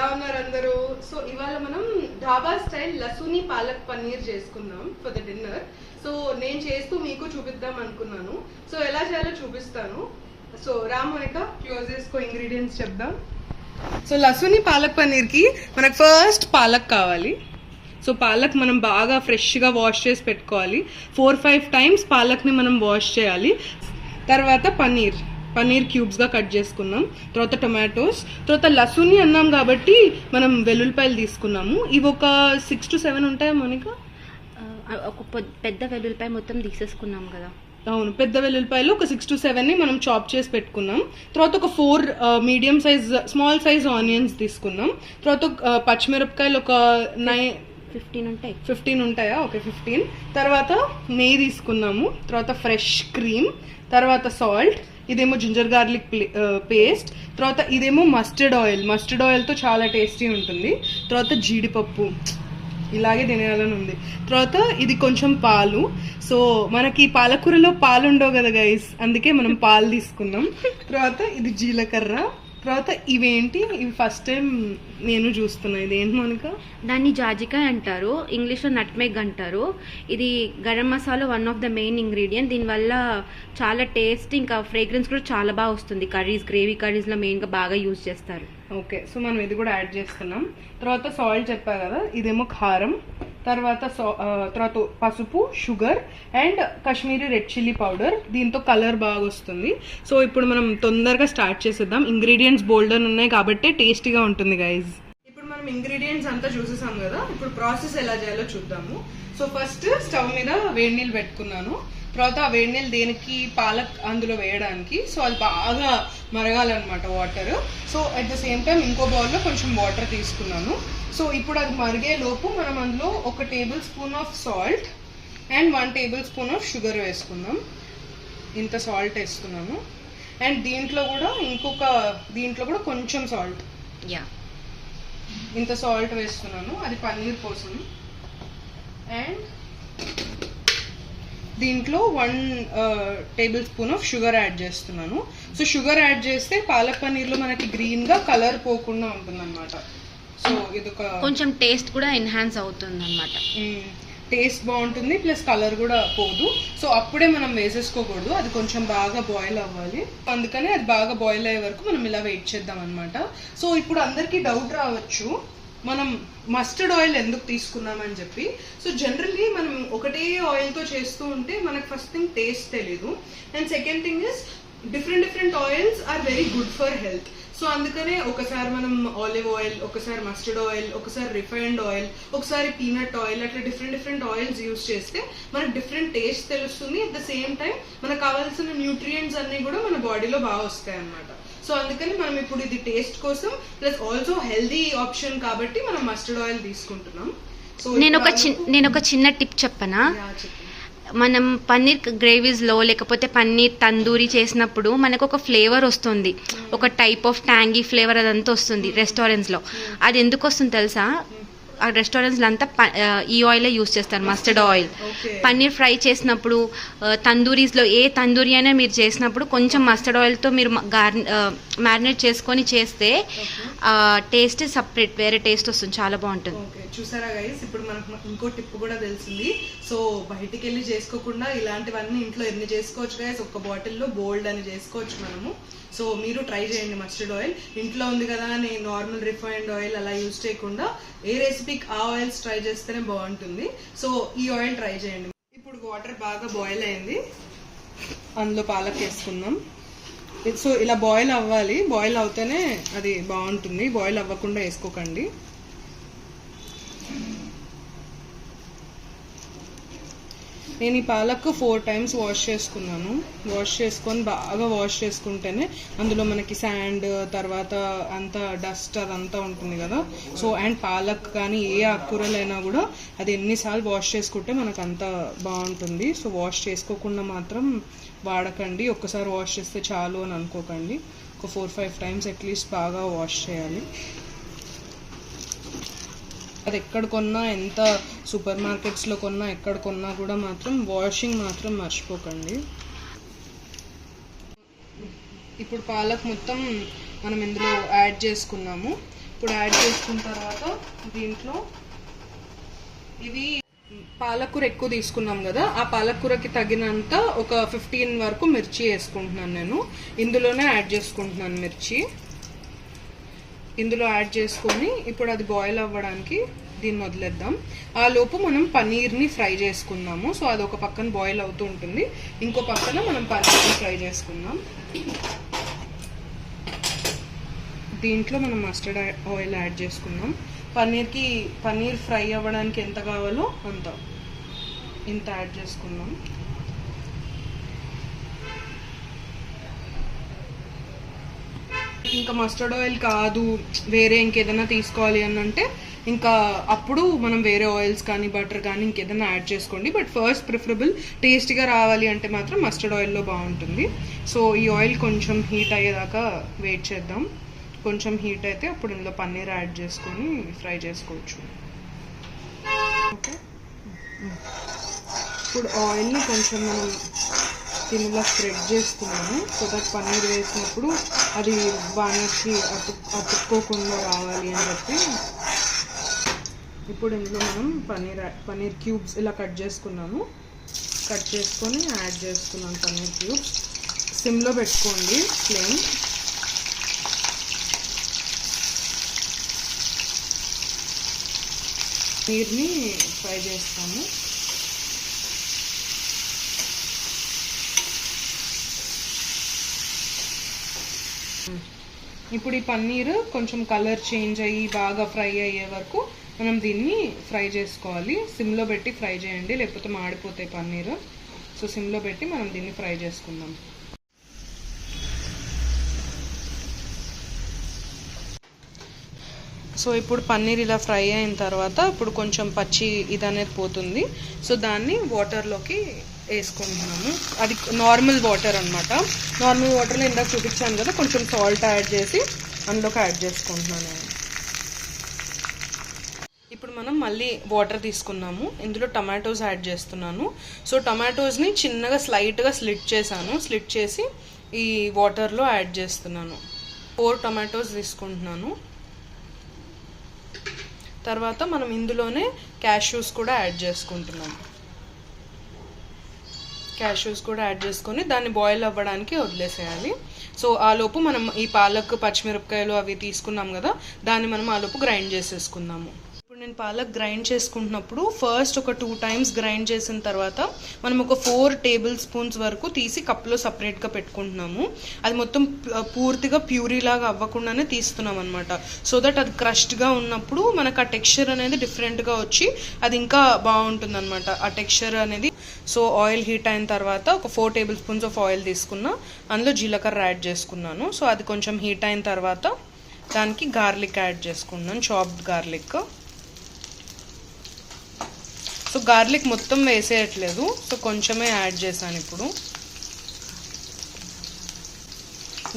ఎలా ఉన్నారు అందరూ? సో ఇవాళ మనం డాబా స్టైల్ లసూని పాలక్ పన్నీర్ చేసుకున్నాం ఫర్ ద డిన్నర్ సో నేను చేస్తూ మీకు చూపిద్దాం అనుకున్నాను. సో ఎలా చేయాలో చూపిస్తాను. సో రామోనిక క్లోజ్ చేసుకో ఇంగ్రీడియంట్స్ చెప్దాం. సో లసూని పాలక్ పన్నీర్కి మనకు ఫస్ట్ పాలక్ కావాలి. సో పాలక్ మనం బాగా ఫ్రెష్గా వాష్ చేసి పెట్టుకోవాలి. ఫోర్ ఫైవ్ టైమ్స్ పాలక్ని మనం వాష్ చేయాలి. తర్వాత పన్నీర్. పన్నీర్ క్యూబ్స్గా కట్ చేసుకున్నాం తర్వాత టొమాటోస్ తర్వాత లసూని అన్నాం కాబట్టి మనం వెల్లుల్లిపాయలు తీసుకున్నాము. ఇవి ఒక సిక్స్ టు సెవెన్ ఉంటాయా మోనికా? ఒక పెద్ద వెల్లుల్లిపాయ మొత్తం తీసేసుకున్నాం కదా. అవును పెద్ద వెల్లుల్లిపాయలు ఒక సిక్స్ టు సెవెన్ని మనం చాప్ చేసి పెట్టుకున్నాం. తర్వాత ఒక four medium size small size onions తీసుకున్నాం. తర్వాత పచ్చిమిరపకాయలు ఒక నైన్ ఫిఫ్టీన్ ఉంటాయి. ఫిఫ్టీన్ ఉంటాయా? ఓకే ఫిఫ్టీన్ తర్వాత నెయ్యి తీసుకున్నాము. తర్వాత ఫ్రెష్ క్రీమ్ తర్వాత సాల్ట్ ఇదేమో జింజర్ గార్లిక్ పేస్ట్ తర్వాత ఇదేమో మస్టర్డ్ ఆయిల్. మస్టర్డ్ ఆయిల్తో చాలా టేస్టీ ఉంటుంది. తర్వాత జీడిపప్పు. ఇలాగే తినేయాలని ఉంది. తర్వాత ఇది కొంచెం పాలు. సో మనకి పాలకూరలో పాలు ఉండవు కదా గైస్ అందుకే మనం పాలు తీసుకున్నాం. తర్వాత ఇది జీలకర్ర. తర్వాత ఇవేంటి? ఇవి ఫస్ట్ టైం నేను చూస్తున్నా. ఇది ఏంటి మోనిక? దాన్ని జాజికాయ అంటారు. ఇంగ్లీష్లో నట్మెగ్ అంటారు. ఇది garam masala one of the main ingredient దీనివల్ల చాలా టేస్ట్ ఇంకా ఫ్రేగ్రెన్స్ కూడా చాలా బాగా వస్తుంది. కర్రీస్ గ్రేవీ కర్రీస్లో మెయిన్గా బాగా యూజ్ చేస్తారు. ఓకే సో మనం ఇది కూడా యాడ్ చేస్తున్నాం. తర్వాత సాల్ట్ చెప్పా కదా? ఇదేమో కారం. తర్వాత సో తర్వాత పసుపు sugar and Kashmiri red chilli powder. దీంతో కలర్ బాగా వస్తుంది సో ఇప్పుడు మనం తొందరగా స్టార్ట్ చేసేద్దాం. ఇంగ్రీడియంట్స్ బోల్డర్ ఉన్నాయి కాబట్టి టేస్టీగా ఉంటుంది గైజ్ ఇప్పుడు మనం ఇంగ్రీడియంట్స్ అంతా చూసేసాం కదా. ఇప్పుడు ప్రాసెస్ ఎలా చేయాలో చూద్దాము. సో ఫస్ట్ స్టవ్ మీద వేడి నీళ్ళు పెట్టుకున్నాను. తర్వాత ఆ వేడి నీళ్ళు దేనికి? పాలక్ అందులో వేయడానికి. సో అది బాగా మరగాలన్నమాట water. So at the same time ఇంకో బౌల్లో కొంచెం వాటర్ తీసుకున్నాను. సో ఇప్పుడు అది మరిగే లోపు మనం అందులో ఒక tablespoon of salt and one tablespoon of sugar వేసుకుందాం. ఇంత సాల్ట్ వేసుకున్నాము అండ్ దీంట్లో కూడా ఇంకొక దీంట్లో కూడా కొంచెం సాల్ట్. యా ఇంత సాల్ట్ వేస్తున్నాను అది పన్నీర్ కోసం. అండ్ దీంట్లో one tablespoon of sugar add చేస్తున్నాను. సో షుగర్ యాడ్ చేస్తే పాలక్ పన్నీర్లో మనకి గ్రీన్గా కలర్ పోకుండా ఉంటుందన్నమాట. సో ఇది ఒక కొంచెం టేస్ట్ కూడా ఎన్హాన్స్ అవుతుంది అనమాట టేస్ట్ బాగుంటుంది ప్లస్ కలర్ కూడా పోదు. సో అప్పుడే మనం వేసేసుకోకూడదు. అది కొంచెం బాగా బాయిల్ అవ్వాలి. అందుకని అది బాగా బాయిల్ అయ్యే వరకు మనం ఇలా వెయిట్ చేద్దాం అనమాట సో ఇప్పుడు అందరికీ డౌట్ రావచ్చు. మనం మస్టర్డ్ ఆయిల్ ఎందుకు తీసుకున్నామని చెప్పి. సో జనరల్లీ మనం ఒకటే ఆయిల్తో చేస్తూ ఉంటే మనకు ఫస్ట్ థింగ్ టేస్ట్ తెలీదు. And second thing is different different oils are very good for health so అందుకనే ఒకసారి మనం ఆలివ్ ఆయిల్ ఒకసారి మస్టర్డ్ ఆయిల్ ఒకసారి రిఫైన్డ్ ఆయిల్ ఒకసారి పీనట్ ఆయిల్ అట్లా డిఫరెంట్ డిఫరెంట్ ఆయిల్స్ యూస్ చేస్తే మనకు డిఫరెంట్ టేస్ట్ తెలుస్తుంది. అట్ ద సేమ్ టైం మనకు కావాల్సిన న్యూట్రియంట్స్ అన్ని కూడా మన బాడీలో బాగా వస్తాయి అన్నమాట సో అందుకని మనం ఇప్పుడు ఇది టేస్ట్ కోసం ప్లస్ ఆల్సో హెల్దీ ఆప్షన్ కాబట్టి మనం మస్టర్డ్ ఆయిల్ తీసుకుంటున్నాం. సో నేను ఒక చిన్న నేను ఒక చిన్న టిప్ చెప్పనా? మనం పన్నీర్ గ్రేవీస్లో లేకపోతే పన్నీర్ తందూరి చేసినప్పుడు మనకు ఒక ఫ్లేవర్ వస్తుంది. ఒక టైప్ ఆఫ్ ట్యాంగీ ఫ్లేవర్ అదంతా వస్తుంది రెస్టారెంట్స్లో అది ఎందుకు వస్తుంది తెలుసా? రెస్టారెంట్స్లో అంతా ఆ, ఈ ఆయిలే యూస్ చేస్తారు మస్టర్డ్ ఆయిల్ పన్నీర్ ఫ్రై చేసినప్పుడు ఆ, తందూరీస్లో ఏ తందూరి అయినా మీరు చేసినప్పుడు కొంచెం మస్టర్డ్ ఆయిల్తో మీరు గార్ మ్యారినేట్ చేసుకొని చేస్తే టేస్ట్ సపరేట్ వేరే టేస్ట్ వస్తుంది చాలా బాగుంటుంది. చూసారా గైస్ ఇప్పుడు మనకు ఇంకో టిప్ కూడా తెలిసింది. సో బయటికి వెళ్ళి చేసుకోకుండా ఇలాంటివన్నీ ఇంట్లో ఎన్ని చేసుకోవచ్చు గైస్ ఒక్క బాటిల్లో బోల్డ్ అని చేసుకోవచ్చు మనము. సో మీరు ట్రై చేయండి మస్టర్డ్ ఆయిల్. ఇంట్లో ఉంది కదా అని నార్మల్ రిఫైన్డ్ ఆయిల్ అలా యూజ్ చేయకుండా ఏ రెసిపీకి ఆ ఆయిల్స్ ట్రై చేస్తేనే బాగుంటుంది. సో ఈ ఆయిల్ ట్రై చేయండి. ఇప్పుడు వాటర్ బాగా బాయిల్ అయింది. అందులో పాలక్ వేసుకుందాం. సో ఇలా బాయిల్ అవ్వాలి. బాయిల్ అవుతేనే అది బాగుంటుంది. బాయిల్ అవ్వకుండా వేసుకోకండి. నేను ఈ పాలకు ఫోర్ టైమ్స్ వాష్ చేసుకున్నాను. వాష్ చేసుకొని బాగా వాష్ చేసుకుంటేనే అందులో మనకి శాండ్ తర్వాత అంతా డస్ట్ అదంతా ఉంటుంది కదా. సో అండ్ పాలక్ కానీ ఏ ఆకుకూరలైనా కూడా అది ఎన్నిసార్లు వాష్ చేసుకుంటే మనకు అంత బాగుంటుంది. సో వాష్ చేసుకోకుండా మాత్రం వాడకండి. ఒక్కసారి వాష్ చేస్తే చాలు అని అనుకోకండి. ఒక four five times at least బాగా వాష్ చేయాలి. అది ఎక్కడ కొన్నా ఎంత సూపర్ మార్కెట్స్లో కొన్నా ఎక్కడ కొన్నా కూడా మాత్రం వాషింగ్ మాత్రం మర్చిపోకండి. ఇప్పుడు పాలక్ మొత్తం మనం ఇందులో యాడ్ చేసుకున్నాము. ఇప్పుడు యాడ్ చేసుకున్న తర్వాత దీంట్లో ఇవి పాలకూర ఎక్కువ తీసుకున్నాం కదా ఆ పాలకూరకి తగినంత ఒక ఫిఫ్టీన్ వరకు మిర్చి వేసుకుంటున్నాను నేను. ఇందులోనే యాడ్ చేసుకుంటున్నాను మిర్చి. ఇందులో యాడ్ చేసుకొని ఇప్పుడు అది బాయిల్ అవ్వడానికి దీన్ని వదిలేద్దాం. ఆ లోపు మనం పన్నీర్ని ఫ్రై చేసుకుందాము. సో అది ఒక పక్కన బాయిల్ అవుతూ ఉంటుంది. ఇంకో పక్కన మనం పన్నీర్ని ఫ్రై చేసుకుందాం. దీంట్లో మనం మస్టర్డ్ ఆయిల్ యాడ్ చేసుకుందాం. పన్నీర్కి పన్నీర్ ఫ్రై అవ్వడానికి ఎంత కావాలో అంత. ఇంత యాడ్ చేసుకుందాం. ఇంకా మస్టర్డ్ ఆయిల్ కాదు వేరే ఇంకేదైనా తీసుకోవాలి అని అంటే ఇంకా అప్పుడు మనం వేరే ఆయిల్స్ కానీ బటర్ కానీ ఇంకేదైనా యాడ్ చేసుకోండి. బట్ ఫస్ట్ ప్రిఫరబుల్ టేస్టీగా రావాలి అంటే మాత్రం మస్టర్డ్ ఆయిల్లో బాగుంటుంది. సో ఈ ఆయిల్ కొంచెం హీట్ అయ్యేదాకా వెయిట్ చేద్దాం. కొంచెం హీట్ అయితే అప్పుడు ఇందులో పన్నీర్ యాడ్ చేసుకొని ఫ్రై చేసుకోవచ్చు. ఓకే ఇప్పుడు ఆయిల్ని కొంచెం మనం దీనిలా స్ప్రెడ్ చేసుకున్నాము సో దట్ పన్నీర్ వేసినప్పుడు అది బాణకి అతు అతుక్కోకుండా రావాలి అని చెప్పి. ఇప్పుడు ఇందులో మనం పన్నీర్ పన్నీర్ క్యూబ్స్ ఇలా కట్ చేసుకున్నాము. కట్ చేసుకొని యాడ్ చేసుకున్నాం పన్నీర్ క్యూబ్స్. సిమ్లో పెట్టుకోండి ఫ్లేమ్. పన్నీర్ని ఫ్రై చేస్తాము. Hmm. ఇప్పుడు ఈ పన్నీర్ కొంచెం కలర్ చేంజ్ అయ్యి బాగా ఫ్రై అయ్యే వరకు మనం దీన్ని ఫ్రై చేసుకోవాలి. సిమ్లో పెట్టి ఫ్రై చేయండి లేకపోతే మాడిపోతాయి పన్నీర్. సో సిమ్లో పెట్టి మనం దీన్ని ఫ్రై చేసుకుందాం. సో ఇప్పుడు పన్నీర్ ఇలా ఫ్రై అయిన తర్వాత ఇప్పుడు కొంచెం పచ్చి ఇది అనేది పోతుంది. సో దాన్ని వాటర్లోకి వేసుకుంటున్నాము. అది నార్మల్ వాటర్ అన్నమాట. నార్మల్ వాటర్లో ఇందాక చూపించాను కదా కొంచెం సాల్ట్ యాడ్ చేసి అందులోకి యాడ్ చేసుకుంటున్నాను. ఇప్పుడు మనం మళ్ళీ వాటర్ తీసుకున్నాము. ఇందులో టమాటోస్ యాడ్ చేస్తున్నాను. సో టమాటోస్ని చిన్నగా స్లైట్గా స్లిట్ చేశాను. స్లిట్ చేసి ఈ వాటర్లో యాడ్ చేస్తున్నాను. ఫోర్ టమాటోస్ తీసుకుంటున్నాను. తర్వాత మనం ఇందులోనే క్యాష్యూస్ కూడా యాడ్ చేసుకుంటున్నాము. క్యాష్యూస్ కూడా యాడ్ చేసుకొని దాన్ని బాయిల్ అవ్వడానికి వదిలేసేయాలి. సో ఆ లోపు మనం ఈ పాలక్ పచ్చిమిరపకాయలు అవి తీసుకున్నాం కదా దాన్ని మనం ఆ లోపు గ్రైండ్ చేసేసుకుందాము. ఇప్పుడు నేను పాలక్ గ్రైండ్ చేసుకుంటున్నప్పుడు ఫస్ట్ ఒక టూ టైమ్స్ గ్రైండ్ చేసిన తర్వాత మనం ఒక ఫోర్ టేబుల్ స్పూన్స్ వరకు తీసి కప్లో సపరేట్గా పెట్టుకుంటున్నాము. అది మొత్తం పూర్తిగా ప్యూరీ లాగా అవ్వకుండానే తీస్తున్నాం అనమాట సో దట్ అది క్రష్డ్గా ఉన్నప్పుడు మనకు ఆ టెక్స్చర్ అనేది డిఫరెంట్గా వచ్చి అది ఇంకా బాగుంటుంది అనమాట ఆ టెక్స్చర్ అనేది సో ఆయిల్ హీట్ అయిన తర్వాత ఒక four tablespoons of oil తీసుకున్నా అందులో జీలకర్ర యాడ్ చేసుకున్నాను. సో అది కొంచెం హీట్ అయిన తర్వాత దానికి గార్లిక్ యాడ్ చేసుకున్నాను చాప్డ్ గార్లిక్. సో గార్లిక్ మొత్తం వేసేయట్లేదు సో కొంచెమే యాడ్ చేశాను ఇప్పుడు.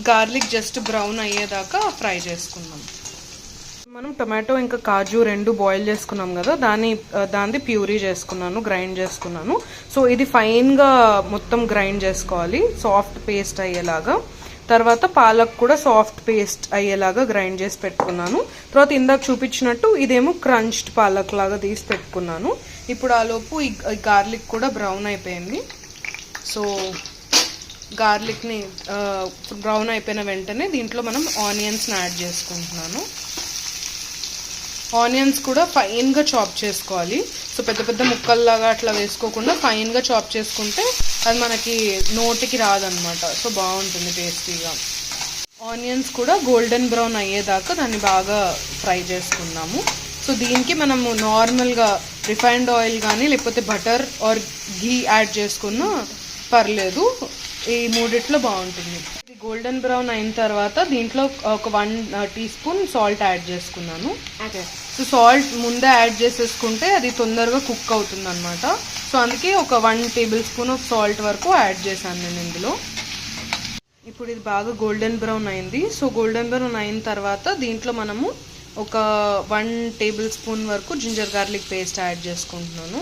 గార్లిక్ జస్ట్ బ్రౌన్ అయ్యేదాకా ఫ్రై చేసుకుందాం మనం టొమాటో ఇంకా కాజు రెండు బాయిల్ చేసుకున్నాం కదా దాన్ని దాన్ని ప్యూరీ చేసుకున్నాను గ్రైండ్ చేసుకున్నాను. సో ఇది ఫైన్గా మొత్తం గ్రైండ్ చేసుకోవాలి సాఫ్ట్ పేస్ట్ అయ్యేలాగా. తర్వాత పాలక్ కూడా సాఫ్ట్ పేస్ట్ అయ్యేలాగా గ్రైండ్ చేసి పెట్టుకున్నాను. తర్వాత ఇందాక చూపించినట్టు ఇదేమో క్రంచ్డ్ పాలక్ లాగా తీసి పెట్టుకున్నాను. ఇప్పుడు ఆలోపు ఈ గార్లిక్ కూడా బ్రౌన్ అయిపోయింది. సో గార్లిక్ని బ్రౌన్ అయిపోయిన వెంటనే దీంట్లో మనం ఆనియన్స్ని యాడ్ చేసుకుంటున్నాను. ఆనియన్స్ కూడా ఫైన్గా చాప్ చేసుకోవాలి. సో పెద్ద పెద్ద ముక్కల్లాగా అట్లా వేసుకోకుండా ఫైన్గా చాప్ చేసుకుంటే అది మనకి నోటికి రాదనమాట సో బాగుంటుంది టేస్టీగా. ఆనియన్స్ కూడా గోల్డెన్ బ్రౌన్ అయ్యేదాకా దాన్ని బాగా ఫ్రై చేసుకున్నాము సో దీనికి మనము నార్మల్గా రిఫైన్డ్ ఆయిల్ కానీ లేకపోతే బటర్ ఆర్ ఘీ యాడ్ చేసుకున్నా పర్లేదు. ఈ మూడిట్లో బాగుంటుంది. ఇది గోల్డెన్ బ్రౌన్ అయిన తర్వాత దీంట్లో ఒక one teaspoon salt add చేసుకున్నాను. సో సాల్ట్ ముందే యాడ్ చేసేసుకుంటే అది తొందరగా కుక్ అవుతుంది అనమాట సో అందుకే ఒక one tablespoon of salt వరకు యాడ్ చేశాను నేను ఇందులో. ఇప్పుడు ఇది బాగా గోల్డెన్ బ్రౌన్ అయింది. సో గోల్డెన్ బ్రౌన్ అయిన తర్వాత దీంట్లో మనము ఒక వన్ టేబుల్ స్పూన్ వరకు జింజర్ గార్లిక్ పేస్ట్ యాడ్ చేసుకుంటున్నాను.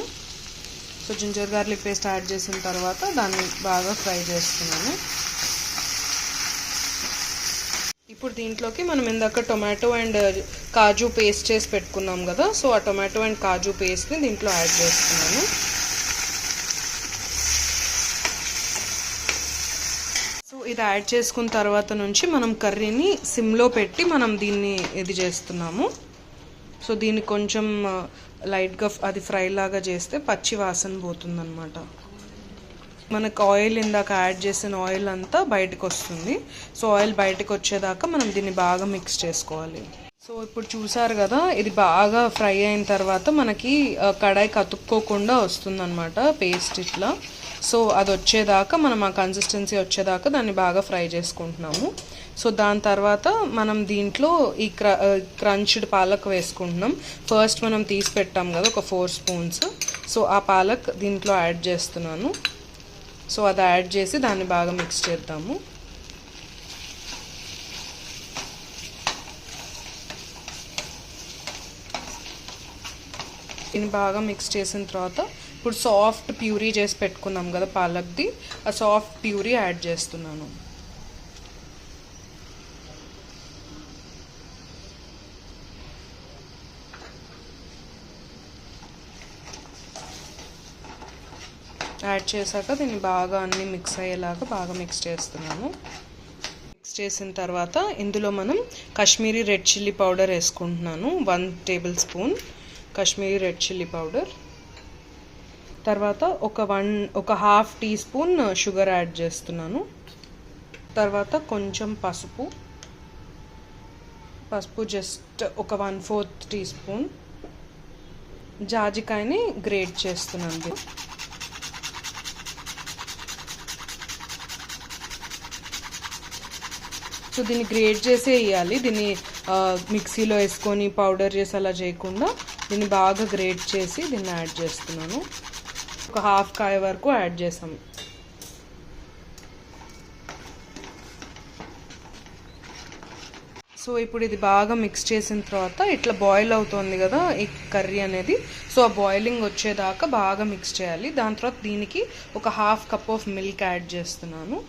So ginger garlic paste add చేసిన తర్వాత దాన్ని బాగా ఫ్రై చేస్తున్నాను. ఇప్పుడు దీంట్లోకి మనం ఇందాక టొమాటో అండ్ కాజు పేస్ట్ చేసి పెట్టుకున్నాం కదా సో ఆ టొమాటో అండ్ కాజు పేస్ట్ని దీంట్లో యాడ్ చేస్తున్నాను. సో ఇది యాడ్ చేసుకున్న తర్వాత నుంచి మనం కర్రీని సిమ్లో పెట్టి మనం దీన్ని ఇది చేస్తున్నాము. సో దీన్ని కొంచెం లైట్గా అది ఫ్రై లాగా చేస్తే పచ్చి వాసన పోతుందన్నమాట. మనకు ఆయిల్ ఇందాక యాడ్ చేసిన ఆయిల్ అంతా బయటకు వస్తుంది సో ఆయిల్ బయటకు వచ్చేదాకా మనం దీన్ని బాగా మిక్స్ చేసుకోవాలి. సో ఇప్పుడు చూసారు కదా ఇది బాగా ఫ్రై అయిన తర్వాత మనకి కడాయి కతుక్కోకుండా వస్తుందన్నమాట పేస్ట్ ఇట్లా. సో అది వచ్చేదాకా మనం ఆ కన్సిస్టెన్సీ వచ్చేదాకా దాన్ని బాగా ఫ్రై చేసుకుంటున్నాము. సో దాని తర్వాత మనం దీంట్లో ఈ క్ర క్రంచ్డ్ పాలక్ వేసుకుంటున్నాం. ఫస్ట్ మనం తీసి పెట్టాం కదా ఒక ఫోర్ స్పూన్స్ సో ఆ పాలక్ దీంట్లో యాడ్ చేస్తున్నాను. సో అది యాడ్ చేసి దాన్ని బాగా మిక్స్ చేద్దాము. దీన్ని బాగా మిక్స్ చేసిన తర్వాత ఇప్పుడు సాఫ్ట్ ప్యూరీ చేసి పెట్టుకున్నాం కదా పాలక్ది ఆ సాఫ్ట్ ప్యూరీ యాడ్ చేస్తున్నాను. యాడ్ చేశాక దీన్ని బాగా అన్ని మిక్స్ అయ్యేలాగా బాగా మిక్స్ చేస్తున్నాను. మిక్స్ చేసిన తర్వాత ఇందులో మనం కాశ్మీరీ రెడ్ చిల్లీ పౌడర్ వేసుకుంటున్నాను one tablespoon. Kashmiri red chilli powder తర్వాత ఒక వన్ ఒక half teaspoon sugar add చేస్తున్నాను. తర్వాత కొంచెం పసుపు. పసుపు జస్ట్ ఒక వన్ ఫోర్త్ టీ స్పూన్ జాజికాయని గ్రేట్ చేస్తున్నాను. సో దీన్ని గ్రేట్ చేసే వేయాలి దీన్ని uh, మిక్సీలో వేసుకొని పౌడర్ చేసి అలా చేయకుండా దీన్ని బాగా గ్రేట్ చేసి దీన్ని యాడ్ చేస్తున్నాను. ఒక హాఫ్ కాయ వరకు యాడ్ చేసాము సో ఇప్పుడు ఇది బాగా మిక్స్ చేసిన తర్వాత ఇట్లా బాయిల్ అవుతుంది కదా ఈ కర్రీ అనేది. సో ఆ బాయిలింగ్ వచ్చేదాకా బాగా మిక్స్ చేయాలి. దాని తర్వాత దీనికి ఒక half cup of milk add చేస్తున్నాను.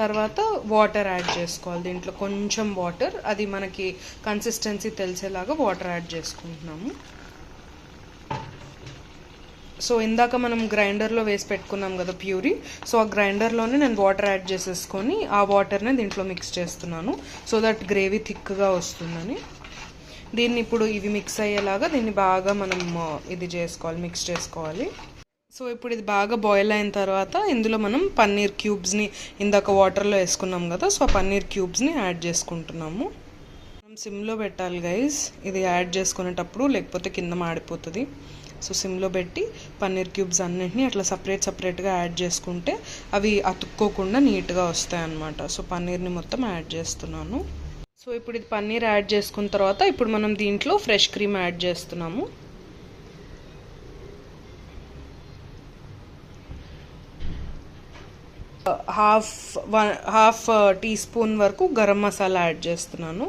తర్వాత వాటర్ యాడ్ చేసుకోవాలి. దీంట్లో కొంచెం వాటర్ అది మనకి కన్సిస్టెన్సీ తెలిసేలాగా వాటర్ యాడ్ చేసుకుంటున్నాము. సో ఇందాక మనం గ్రైండర్లో వేసి పెట్టుకున్నాం కదా ప్యూరీ సో ఆ గ్రైండర్లోనే నేను వాటర్ యాడ్ చేసేసుకొని ఆ వాటర్నే దీంట్లో మిక్స్ చేస్తున్నాను. సో దట్ గ్రేవీ థిక్గా వస్తుందని. దీన్ని ఇప్పుడు ఇవి మిక్స్ అయ్యేలాగా దీన్ని బాగా మనం ఇది చేసుకోవాలి మిక్స్ చేసుకోవాలి. సో ఇప్పుడు ఇది బాగా బాయిల్ అయిన తర్వాత ఇందులో మనం పన్నీర్ క్యూబ్స్ని ఇందాక వాటర్లో వేసుకున్నాం కదా సో ఆ పన్నీర్ క్యూబ్స్ని యాడ్ చేసుకుంటున్నాము. మనం సిమ్లో పెట్టాలి గైస్ ఇది యాడ్ చేసుకునేటప్పుడు లేకపోతే కింద మాడిపోతుంది. సో సిమ్లో పెట్టి పన్నీర్ క్యూబ్స్ అన్నింటినీ అట్లా సపరేట్ సపరేట్గా యాడ్ చేసుకుంటే అవి అతుక్కోకుండా నీట్గా వస్తాయి అన్నమాట సో పన్నీర్ని మొత్తం యాడ్ చేస్తున్నాను. సో ఇప్పుడు ఇది పన్నీర్ యాడ్ చేసుకున్న తర్వాత ఇప్పుడు మనం దీంట్లో ఫ్రెష్ క్రీమ్ యాడ్ చేస్తున్నాము. Half one half teaspoon వరకు గరం మసాలా యాడ్ చేస్తున్నాను.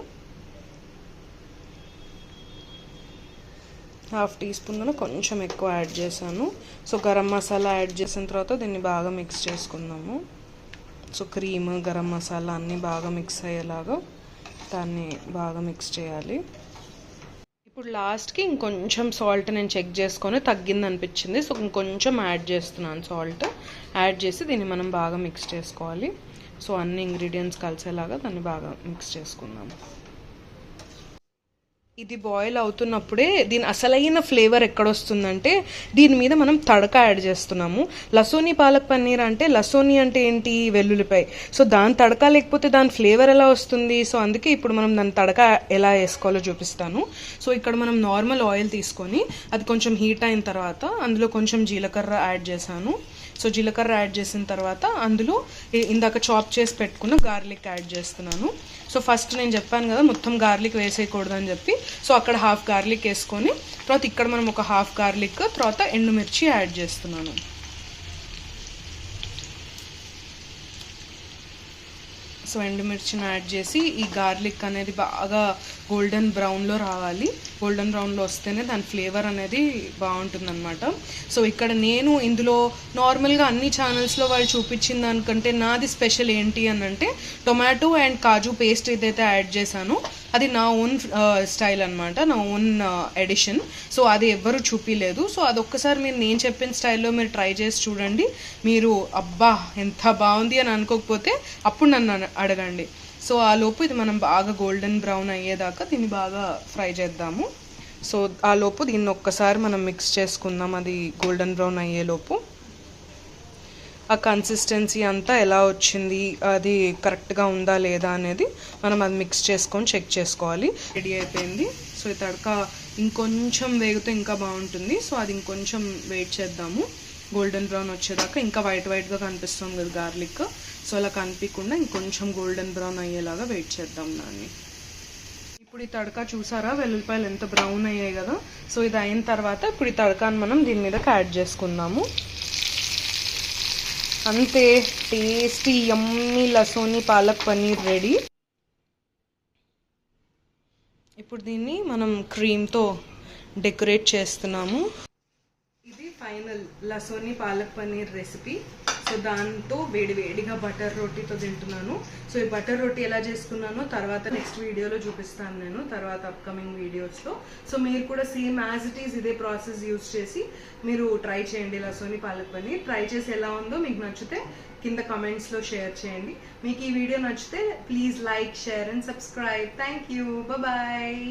హాఫ్ టీ స్పూన్ కన్నా కొంచెం ఎక్కువ యాడ్ చేశాను. సో గరం మసాలా యాడ్ చేసిన తర్వాత దీన్ని బాగా మిక్స్ చేసుకుందాము. సో క్రీమ్ గరం మసాలా అన్నీ బాగా మిక్స్ అయ్యేలాగా దాన్ని బాగా మిక్స్ చేయాలి. ఇప్పుడు లాస్ట్కి ఇంకొంచెం సాల్ట్ నేను చెక్ చేసుకొని తగ్గింది అనిపించింది సో ఇంకొంచెం యాడ్ చేస్తున్నాను సాల్ట్ యాడ్ చేసి దీన్ని మనం బాగా మిక్స్ చేసుకోవాలి. సో అన్ని ఇంగ్రీడియంట్స్ కలిసేలాగా దాన్ని బాగా మిక్స్ చేసుకుందాం. ఇది బాయిల్ అవుతున్నప్పుడే దీని అసలైన ఫ్లేవర్ ఎక్కడొస్తుందంటే దీని మీద మనం తడక యాడ్ చేస్తున్నాము. లసోని పాలక్ పన్నీర్ అంటే లసోని అంటే ఏంటి? వెల్లుల్లిపాయ. సో దాని తడక లేకపోతే దాని ఫ్లేవర్ ఎలా వస్తుంది? సో అందుకే ఇప్పుడు మనం దాని తడక ఎలా వేసుకోవాలో చూపిస్తాను. సో ఇక్కడ మనం నార్మల్ ఆయిల్ తీసుకొని అది కొంచెం హీట్ అయిన తర్వాత అందులో కొంచెం జీలకర్ర యాడ్ చేశాను. సో జీలకర్ర యాడ్ చేసిన తర్వాత అందులో ఇందాక చాప్ చేసి పెట్టుకున్న గార్లిక్ యాడ్ చేస్తున్నాను. సో ఫస్ట్ నేను చెప్పాను కదా మొత్తం గార్లిక్ వేసేయకూడదు అని చెప్పి. సో అక్కడ హాఫ్ గార్లిక్ వేసుకొని తర్వాత ఇక్కడ మనం ఒక హాఫ్ గార్లిక్ తర్వాత ఎండుమిర్చి యాడ్ చేస్తున్నాను. సో ఎండుమిర్చిని యాడ్ చేసి ఈ గార్లిక్ అనేది బాగా గోల్డెన్ బ్రౌన్లో రావాలి. గోల్డెన్ బ్రౌన్లో వస్తేనే దాని ఫ్లేవర్ అనేది బాగుంటుందన్నమాట. సో ఇక్కడ నేను ఇందులో నార్మల్గా అన్ని ఛానల్స్లో వాళ్ళు చూపించిన దానికంటే నాది స్పెషల్ ఏంటి అని అంటే టొమాటో అండ్ కాజు పేస్ట్ ఏదైతే యాడ్ చేశానో. అది నా ఓన్ స్టైల్ అనమాట నా ఓన్ ఎడిషన్ uh, సో అది ఎవ్వరు చూపించలేదు సో అది ఒక్కసారి మీరు నేను చెప్పిన స్టైల్లో మీరు ట్రై చేసి చూడండి. మీరు అబ్బా ఎంత బాగుంది అని అనుకోకపోతే అప్పుడు నన్ను అడగండి. సో ఆ లోపు ఇది మనం బాగా గోల్డెన్ బ్రౌన్ అయ్యేదాకా దీన్ని బాగా ఫ్రై చేద్దాము. సో ఆ లోపు దీన్ని ఒక్కసారి మనం మిక్స్ చేసుకుందాం. అది గోల్డెన్ బ్రౌన్ అయ్యేలోపు ఆ కన్సిస్టెన్సీ అంతా ఎలా వచ్చింది అది కరెక్ట్గా ఉందా లేదా అనేది మనం అది మిక్స్ చేసుకొని చెక్ చేసుకోవాలి. రెడీ అయిపోయింది. సో ఈ తడక ఇంకొంచెం వేగితే ఇంకా బాగుంటుంది. సో అది ఇంకొంచెం వెయిట్ చేద్దాము. గోల్డెన్ బ్రౌన్ వచ్చేదాకా ఇంకా వైట్ వైట్గా కనిపిస్తుంది కదా గార్లిక్ సో అలా కనిపించకుండా ఇంకొంచెం గోల్డెన్ బ్రౌన్ అయ్యేలాగా వెయిట్ చేద్దాం దాన్ని. ఇప్పుడు ఈ తడక చూసారా? వెల్లుల్లిపాయలు ఎంత బ్రౌన్ అయ్యాయి కదా? సో ఇది అయిన తర్వాత ఇప్పుడు ఈ తడకాన్ని మనం దీని మీదకి యాడ్ చేసుకుందాము. అంతే tasty yummy lasooni palak paneer ready. ఇప్పుడు దీన్ని మనం క్రీమ్తో డెకరేట్ చేస్తున్నాము. ఇది final lasooni palak paneer recipe. So దాంతో వేడి వేడిగా బటర్ రోటీతో తింటున్నాను. సో ఈ బటర్ రొట్టి ఎలా చేసుకున్నానో తర్వాత నెక్స్ట్ వీడియోలో చూపిస్తాను నేను తర్వాత అప్కమింగ్ వీడియోస్లో సో మీరు కూడా సేమ్ యాజ్ ఇట్ ఈస్ ఇదే ప్రాసెస్ యూస్ చేసి మీరు ట్రై చేయండి లసోని పాలక్ పన్నీర్. ట్రై చేసి ఎలా ఉందో మీకు నచ్చితే కింద కమెంట్స్లో షేర్ చేయండి. మీకు ఈ వీడియో నచ్చితే please like share and subscribe thank you bye